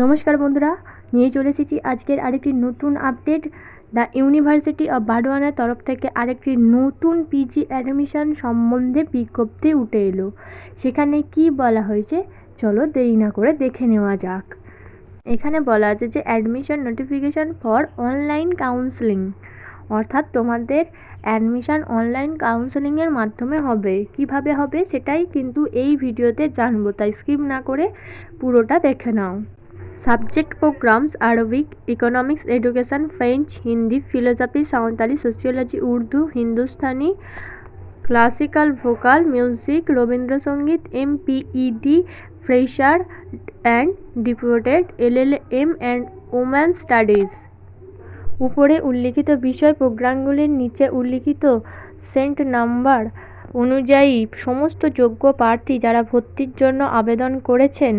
নমস্কার বন্ধুরা, নিয়ে চলে এসেছি আজকের আরেকটি নতুন আপডেট। দ্য ইউনিভার্সিটি অফ বাডোয়ানার তরফ থেকে আরেকটি নতুন পিজি অ্যাডমিশন সম্বন্ধে বিজ্ঞপ্তি উঠে এলো। সেখানে কি বলা হয়েছে, চলো দেরি না করে দেখে নেওয়া যাক। এখানে বলা আছে যে admission notification for online counselling অর্থাৎ তোমাদের অ্যাডমিশান অনলাইন কাউন্সেলিংয়ের মাধ্যমে হবে। কীভাবে হবে সেটাই কিন্তু এই ভিডিওতে জানব। তাই স্কিপ না করে পুরোটা দেখে নাও। Subject programs, Arabic, economics, education, French, Hindi, philosophy, Santali sociology Urdu, Hindustani, classical vocal, music Rabindra Sangeet MPEd, fresher and deputed LLM and woman studies. উপরে উল্লিখিত বিষয় প্রোগ্রামগুলির নিচে উল্লিখিত সেন্ট নাম্বার অনুযায়ী সমস্ত যোগ্য প্রার্থী যারা ভর্তির জন্য আবেদন করেছেন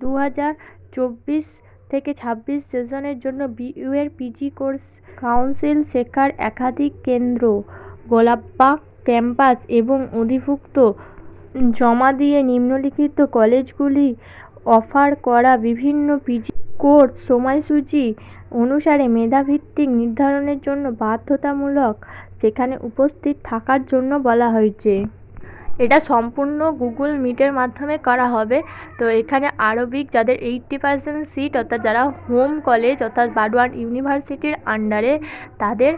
দু হাজার চব্বিশ থেকে ছাব্বিশ সেশনের জন্য বিইউ এর পিজি কোর্স কাউন্সিল শেখার একাধিক কেন্দ্র গোলাপবাগ ক্যাম্পাস এবং অধিভুক্ত জমা দিয়ে নিম্নলিখিত কলেজগুলি অফার করা বিভিন্ন পিজি কোর্স সময়সূচি অনুসারে মেধাভিত্তিক নির্ধারণের জন্য বাধ্যতামূলক সেখানে উপস্থিত থাকার জন্য বলা হয়েছে। এটা সম্পূর্ণ গুগল মিটের মাধ্যমে করা হবে। তো এখানে আরবিক যাদের এইট্টি পার্সেন্ট সিট অর্থাৎ যারা হোম কলেজ অর্থাৎ বাডওয়ান ইউনিভার্সিটির আন্ডারে তাদের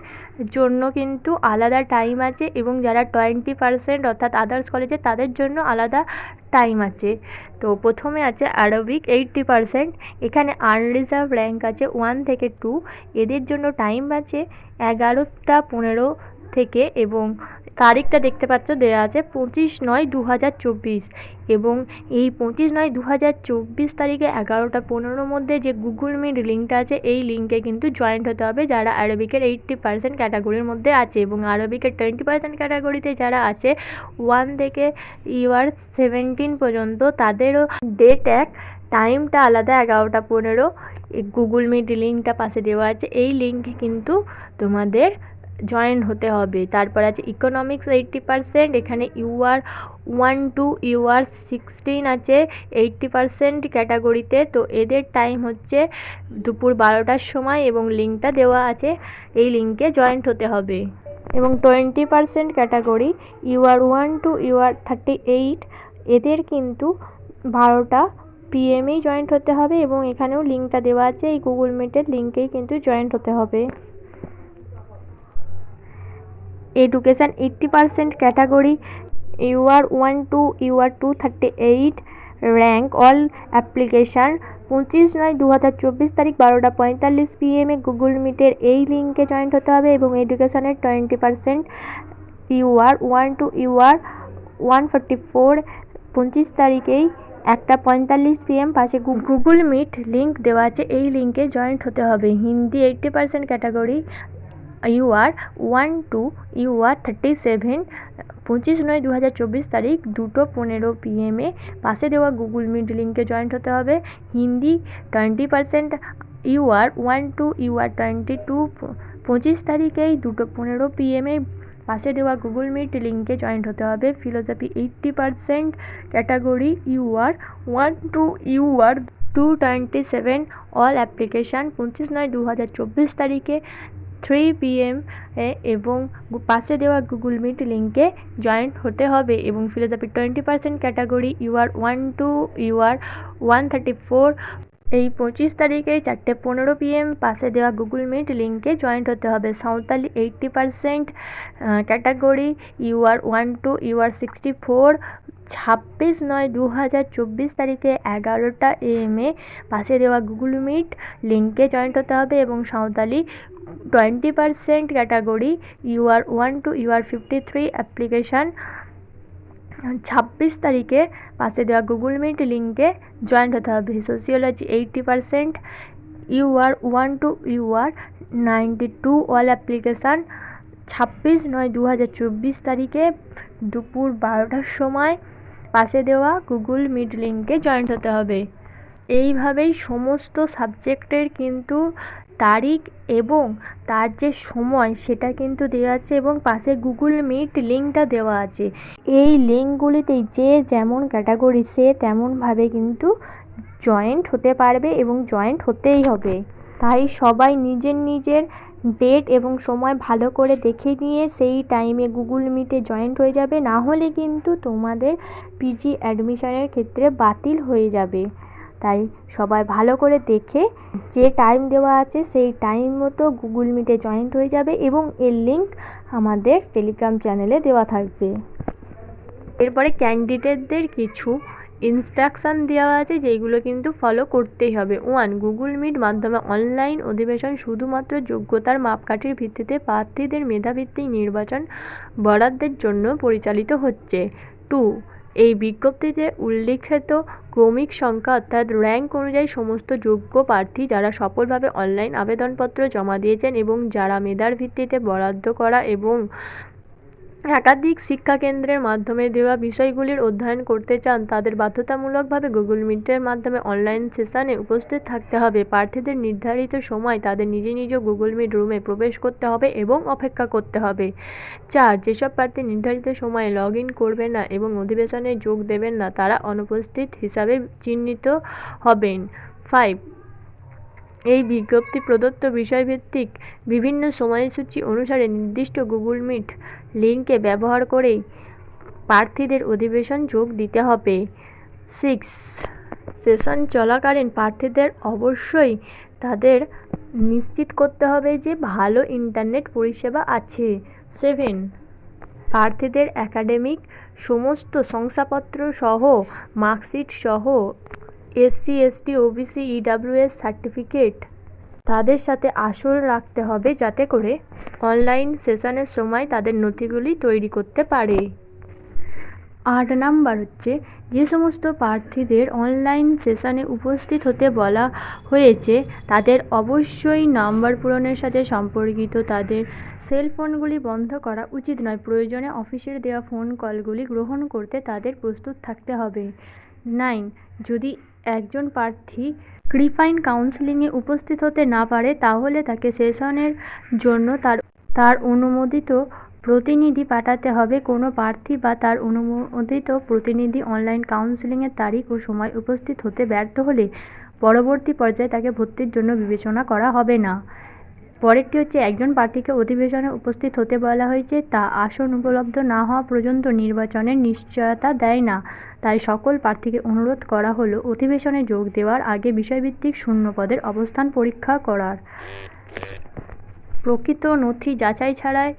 জন্য কিন্তু আলাদা টাইম আছে এবং যারা টোয়েন্টি পার্সেন্ট অর্থাৎ আদার্স কলেজে তাদের জন্য আলাদা টাইম আছে। তো প্রথমে আছে আরবিক এইট্টি পার্সেন্ট এখানে আনরিজার্ভ র্যাঙ্ক আছে ওয়ান থেকে টু এদের জন্য টাইম আছে এগারোটা পনেরো থেকে এবং তারিখটা দেখতে পাচ্ছ দেওয়া আছে পঁচিশ নয় দু হাজার চব্বিশ এবং এই পঁচিশ নয় দু হাজার চব্বিশ তারিখে এগারোটা পনেরোর মধ্যে যে গুগল মিট লিঙ্কটা আছে, এই লিঙ্কে কিন্তু জয়েন্ট হতে হবে যারা আরবিকের এইট্টি পার্সেন্ট ক্যাটাগরির মধ্যে আছে এবং আরবিকের টোয়েন্টি পার্সেন্ট ক্যাটাগরিতে যারা আছে ওয়ান থেকে ইউআর সেভেন্টিন পর্যন্ত তাদেরও ডেট এক টাইমটা আলাদা এগারোটা পনেরো গুগল মিট লিঙ্কটা পাশে দেওয়া আছে। এই লিঙ্কে কিন্তু তোমাদের জয়েন হতে হবে। তারপর আছে ইকোনমিক্স এইট্টি পারসেন্ট এখানে UR one two UR sixteen আছে এইট্টি পারসেন্ট ক্যাটাগরিতে তো। এদের টাইম হচ্ছে দুপুর বারোটার সময় এবং লিঙ্কটা দেওয়া আছে। এই লিঙ্কে জয়েন্ট হতে হবে। এবং twenty percent category UR one two UR thirty eight এদের কিন্তু বারোটা পিএমেই জয়েন্ট হতে হবে এবং এখানেও লিঙ্কটা দেওয়া আছে। এই গুগল মিটের লিঙ্কেই কিন্তু জয়েন্ট হতে হবে। Education eighty percent category UR one two UR two thirty eight rank all application পঁচিশ নয় দু হাজার চব্বিশ তারিখ, বারোটা পঁয়তাল্লিশ পিএমে গুগল মিটের এই লিঙ্কে জয়েন্ট হতে হবে এবং এডুকেশানের twenty percent UR one two UR one forty four পঁচিশ তারিখেই একটা পঁয়তাল্লিশ পিএম পাশে গুগল মিট লিঙ্ক দেওয়া আছে, এই লিঙ্কে জয়েন্ট হতে হবে। Hindi eighty percent category UR one two UR thirty seven পঁচিশ নয় দু হাজার চব্বিশ তারিখ দুটো পনেরো পিএমে পাশে দেওয়া গুগল মিট লিঙ্কে জয়েন্ট হতে হবে। Hindi twenty percent UR one two UR twenty two পঁচিশ তারিখেই দুটো পনেরো পিএমে পাশে দেওয়া গুগল মিট লিঙ্কে জয়েন্ট হতে হবে। Philosophy eighty percent category UR one two UR two twenty seven all application পঁচিশ নয় দু হাজার চব্বিশ তারিখে। থ্রি পিএম এবং পাশে দেওয়া গুগল মিট লিঙ্কে জয়েন্ট হতে হবে এবং philosophy twenty percent category UR one two UR one thirty four এই পঁচিশ তারিখে চারটে পনেরো পিএম পাশে দেওয়া গুগল মিট লিঙ্কে জয়েন্ট হতে হবে। Santali eighty percent category UR one two UR sixty four ছাব্বিশ নয় দু হাজার চব্বিশ তারিখে এগারোটা এম এ পাশে দেওয়া গুগল মিট লিঙ্কে জয়েন্ট হতে হবে এবং Santali twenty percent category UR one two UR fifty three application ছাব্বিশ তারিখে পাশে দেওয়া গুগল মিট লিঙ্কে জয়েন্ট হতে হবে। Sociology eighty percent UR one two UR ninety two all application ছাব্বিশ নয় দু হাজার চব্বিশ তারিখে দুপুর বারোটার সময় পাশে দেওয়া গুগল মিট লিঙ্কে জয়েন্ট হতে হবে। এইভাবেই সমস্ত সাবজেক্টের কিন্তু তারিখ এবং তার যে সময় সেটা কিন্তু দেওয়া আছে এবং পাশে গুগল মিট লিঙ্কটা দেওয়া আছে। এই লিঙ্কগুলিতেই যে যেমন ক্যাটাগরি সে তেমনভাবে কিন্তু জয়েন্ট হতে পারবে এবং জয়েন্ট হতেই হবে। তাই সবাই নিজের নিজের ডেট এবং সময় ভালো করে দেখে নিয়ে সেই টাইমে গুগল মিটে জয়েন্ট হয়ে যাবে। না হলে কিন্তু তোমাদের পিজি অ্যাডমিশনের ক্ষেত্রে বাতিল হয়ে যাবে। তাই সবাই ভালো করে দেখে যে টাইম দেওয়া আছে সেই টাইম মতো গুগল মিটে জয়েন্ট হয়ে যাবে এবং এর লিঙ্ক আমাদের টেলিগ্রাম চ্যানেলে দেওয়া থাকবে। এরপরে ক্যান্ডিডেটদের কিছু ইনস্ট্রাকশান দেওয়া আছে যেইগুলো কিন্তু ফলো করতেই হবে। ওয়ান গুগল মিট মাধ্যমে অনলাইন অধিবেশন শুধুমাত্র যোগ্যতার মাপকাঠির ভিত্তিতে প্রার্থীদের মেধাভিত্তিক নির্বাচন বরাদ্দের জন্য পরিচালিত হচ্ছে। টু এই বিজ্ঞপ্তিতে উল্লিখিত ক্রমিক সংখ্যা অর্থাৎ র্যাঙ্ক অনুযায়ী সমস্ত যোগ্য প্রার্থী যারা সফলভাবে অনলাইন আবেদনপত্র জমা দিয়েছেন এবং যারা মেধার ভিত্তিতে বরাদ্দ করা এবং একাধিক শিক্ষাকেন্দ্রের মাধ্যমে দেওয়া বিষয়গুলির অধ্যয়ন করতে চান, তাদের বাধ্যতামূলকভাবে গুগল মিটের মাধ্যমে অনলাইন সেশনে উপস্থিত থাকতে হবে। প্রার্থীদের নির্ধারিত সময় তাদের নিজ নিজ গুগল মিট রুমে প্রবেশ করতে হবে এবং অপেক্ষা করতে হবে। চার, যেসব প্রার্থী নির্ধারিত সময়ে লগ ইন করবেন না এবং অধিবেশনে যোগ দেবেন না, তারা অনুপস্থিত হিসাবে চিহ্নিত হবেন। ফাইভ এই বিজ্ঞপ্তি প্রদত্ত বিষয়ভিত্তিক বিভিন্ন সময়সূচি অনুসারে নির্দিষ্ট গুগল মিট লিঙ্কে ব্যবহার করেই প্রার্থীদের অধিবেশন যোগ দিতে হবে। সিক্স, সেশন চলাকালীন প্রার্থীদের অবশ্যই তাদের নিশ্চিত করতে হবে যে ভালো ইন্টারনেট পরিষেবা আছে। সেভেন, প্রার্থীদের একাডেমিক সমস্ত শংসাপত্র সহ, মার্কশিট সহ, SC, ST, OBC, EWS certificate তাদের সাথে আসল রাখতে হবে যাতে করে অনলাইন সেশনের সময় তাদের নথিগুলি তৈরি করতে পারে। আট নাম্বার হচ্ছে, যে সমস্ত প্রার্থীদের অনলাইন সেশনে উপস্থিত হতে বলা হয়েছে, তাদের অবশ্যই নাম্বার পূরণের সাথে সম্পর্কিত তাদের সেল ফোনগুলি বন্ধ করা উচিত নয়। প্রয়োজনে অফিসের দেওয়া ফোন কলগুলি গ্রহণ করতে তাদের প্রস্তুত থাকতে হবে। নাইন। যদি একজন প্রার্থী ক্রিফাইন কাউন্সেলিংয়ে উপস্থিত হতে না পারে, তাহলে তাকে সেশনের জন্য তার তার অনুমোদিত প্রতিনিধি পাঠাতে হবে। কোনো প্রার্থী বা তার অনুমোদিত প্রতিনিধি অনলাইন কাউন্সেলিংয়ের তারিখ ও সময় উপস্থিত হতে ব্যর্থ হলে পরবর্তী পর্যায়ে তাকে ভর্তির জন্য বিবেচনা করা হবে না। পরেরটি হচ্ছে, একজন প্রার্থীকে অধিবেশনে উপস্থিত হতে বলা হয়েছে, তা আসন উপলব্ধ না হওয়া পর্যন্ত নির্বাচনের নিশ্চয়তা দেয় না। তাই সকল প্রার্থীকে অনুরোধ করা হলো, অধিবেশনে যোগ দেওয়ার আগে বিষয়ভিত্তিক শূন্য পদের অবস্থান পরীক্ষা করার। প্রকৃত নথি যাচাই ছাড়াই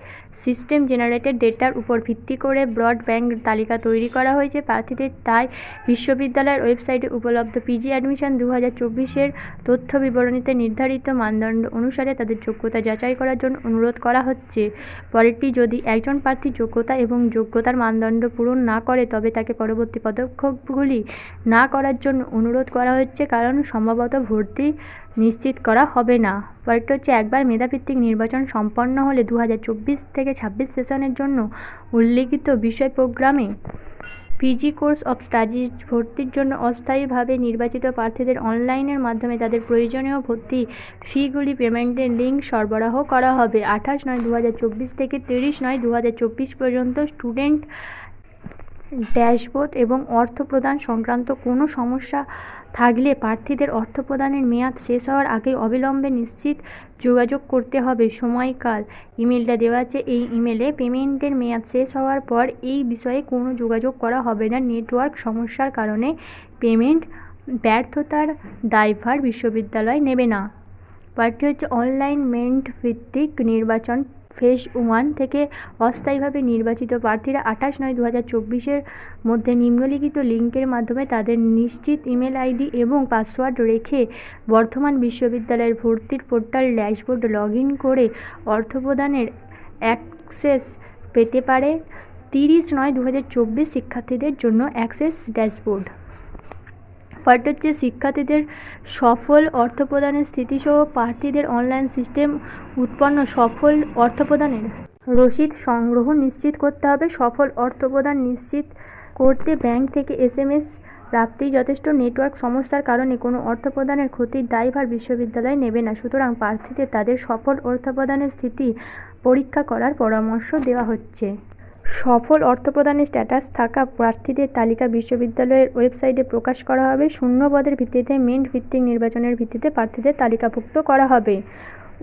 সিস্টেম জেনারেটেড ডেটার উপর ভিত্তি করে ব্রডব্যান্ড তালিকা তৈরি করা হয়েছে প্রার্থীদের। তাই বিশ্ববিদ্যালয়ের ওয়েবসাইটে উপলব্ধ পিজি অ্যাডমিশন দু হাজার চব্বিশের তথ্য বিবরণীতে নির্ধারিত মানদণ্ড অনুসারে তাদের যোগ্যতা যাচাই করার জন্য অনুরোধ করা হচ্ছে। পরেরটি, যদি একজন প্রার্থী যোগ্যতা এবং যোগ্যতার মানদণ্ড পূরণ না করে, তবে তাকে পরবর্তী পদক্ষেপগুলি না করার জন্য অনুরোধ করা হচ্ছে। কারণ সম্ভবত ভর্তি নিশ্চিত করা হবে না। পরেরটা হচ্ছে একবার মেধাভিত্তিক নির্বাচন সম্পন্ন হলে দু হাজার চব্বিশ থেকে ছাব্বিশ সেশনের জন্য উল্লিখিত বিষয় প্রোগ্রামে পিজি কোর্স অফ স্টাডিজ ভর্তির জন্য অস্থায়ীভাবে নির্বাচিত প্রার্থীদের অনলাইনের মাধ্যমে তাদের প্রয়োজনীয় ভর্তি ফিগুলি পেমেন্টের লিঙ্ক সরবরাহ করা হবে। আঠাশ নয় দু থেকে তিরিশ নয় দু পর্যন্ত স্টুডেন্ট ড্যাশবোর্ড এবং অর্থ প্রদান সংক্রান্ত কোনো সমস্যা থাকলে প্রার্থীদের অর্থ প্রদানের মেয়াদ শেষ হওয়ার আগে অবিলম্বে নিশ্চিত যোগাযোগ করতে হবে। সময়কাল। ইমেলটা দেওয়া আছে। এই ইমেলে পেমেন্টের মেয়াদ শেষ হওয়ার পর এই বিষয়ে কোনো যোগাযোগ করা হবে না। নেটওয়ার্ক সমস্যার কারণে পেমেন্ট ব্যর্থতার দায়ভার বিশ্ববিদ্যালয় নেবে না। পার্টি হচ্ছে অনলাইন মেন্ট ভিত্তিক নির্বাচন ফেজ ওয়ান থেকে অস্থায়ীভাবে নির্বাচিত প্রার্থীরা আঠাশ নয় দু হাজার চব্বিশের মধ্যে নিম্নলিখিত লিঙ্কের মাধ্যমে তাদের নিশ্চিত ইমেল আইডি এবং পাসওয়ার্ড রেখে বর্ধমান বিশ্ববিদ্যালয়ের ভর্তির পোর্টাল ড্যাশবোর্ড লগ ইন করে অর্থ প্রদানের অ্যাক্সেস পেতে পারে তিরিশ নয় দু হাজার চব্বিশ শিক্ষার্থীদের জন্য অ্যাক্সেস ড্যাশবোর্ড। পরেরটা হচ্ছে শিক্ষার্থীদের সফল অর্থ প্রদানের স্থিতিসহ প্রার্থীদের অনলাইন সিস্টেম উৎপন্ন সফল অর্থ প্রদানের রসিদ সংগ্রহ নিশ্চিত করতে হবে। সফল অর্থ প্রদান নিশ্চিত করতে ব্যাংক থেকে এসএমএস প্রাপ্তি যথেষ্ট। নেটওয়ার্ক সমস্যার কারণে কোনো অর্থ প্রদানের ক্ষতির দায়ভার বিশ্ববিদ্যালয় নেবে না। সুতরাং প্রার্থীদের তাদের সফল অর্থ প্রদানের স্থিতি পরীক্ষা করার পরামর্শ দেওয়া হচ্ছে। সফল অর্থপ্রদানের স্ট্যাটাস থাকা প্রার্থীদের তালিকা বিশ্ববিদ্যালয়ের ওয়েবসাইটে প্রকাশ করা হবে। শূন্য পদের ভিত্তিতে মেন্ট ভিত্তিক নির্বাচনের ভিত্তিতে প্রার্থীদের তালিকাভুক্ত করা হবে।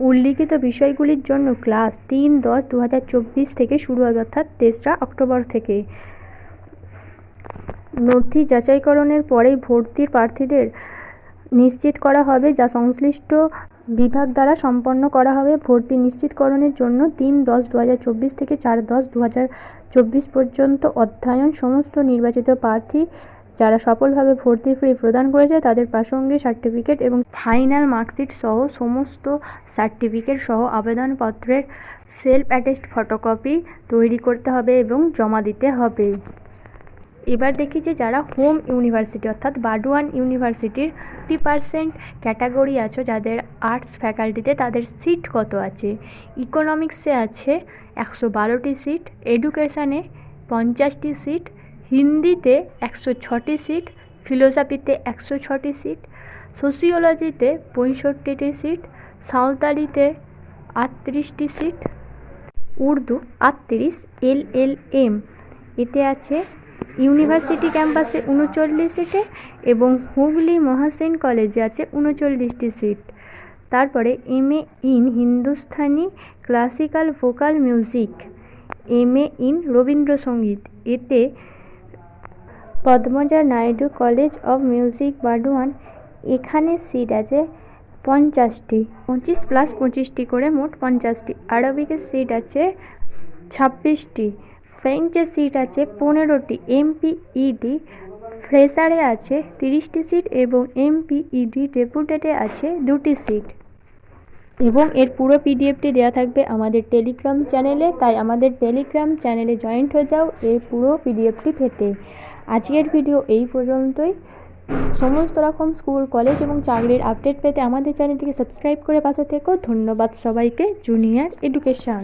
উল্লিখিত বিষয়গুলির জন্য ক্লাস তিন দশ দু থেকে শুরু হবে, অর্থাৎ তেসরা অক্টোবর থেকে। নথি যাচাইকরণের পরেই ভর্তির প্রার্থীদের নিশ্চিত করা হবে, যা সংশ্লিষ্ট বিভাগ দ্বারা সম্পন্ন করা হবে ভর্তি নিশ্চিতকরণের জন্য তিন দশ দু থেকে চার দশ দু পর্যন্ত অধ্যয়ন সমস্ত নির্বাচিত প্রার্থী যারা সফলভাবে ভর্তি ফি প্রদান করেছে তাদের প্রাসঙ্গিক সার্টিফিকেট এবং ফাইনাল মার্কশিট সহ সমস্ত সার্টিফিকেট সহ আবেদনপত্রের সেলফ অ্যাটেস্ট ফটোকপি তৈরি করতে হবে এবং জমা দিতে হবে। এবার দেখি যে যারা হোম ইউনিভার্সিটি অর্থাৎ বাডুয়ান ইউনিভার্সিটির ফিফটি পার্সেন্ট ক্যাটাগরি আছে, যাদের আর্টস ফ্যাকাল্টিতে তাদের সিট কত আছে? ইকোনমিক্সে আছে একশো বারোটি সিট এডুকেশানে পঞ্চাশটি সিট হিন্দিতে একশো ছটি সিট ফিলোসফিতে একশো ছটি সিট সোসিওলজিতে পঁয়ষট্টিটি সিট সাঁওতালিতে আটত্রিশটি সিট উর্দু আটত্রিশ, এল এল এম, এতে আছে ইউনিভার্সিটি ক্যাম্পাসে উনচল্লিশ সিটে এবং হুগলি মহাসেন কলেজে আছে উনচল্লিশটি সিট। তারপরে M A in Hindustani classical vocal music, M A in Rabindra Sangeet. এতে Padmaja Naidu college of music Burdwan এখানে সিট আছে পঞ্চাশটি, পঁচিশ প্লাস পঁচিশটি করে মোট পঞ্চাশটি। আরবিকের সিট আছে ছাব্বিশটি। ফ্রেঞ্চের সিট আছে পনেরোটি এমপিইডি ফ্রেশারে আছে তিরিশটি সিট এবং এমপিইডি ডেপুটেডে আছে দুটি সিট এবং এর পুরো পিডিএফটি দেওয়া থাকবে আমাদের টেলিগ্রাম চ্যানেলে তাই আমাদের টেলিগ্রাম চ্যানেলে জয়েন্ট হয়ে যাও, এর পুরো পিডিএফটি পেতে আজকের ভিডিও এই পর্যন্তই। সমস্ত রকম স্কুল কলেজ এবং চাকরির আপডেট পেতে আমাদের চ্যানেলটিকে সাবস্ক্রাইব করে পাশে থেকো। ধন্যবাদ সবাইকে জুনিয়র এডুকেশন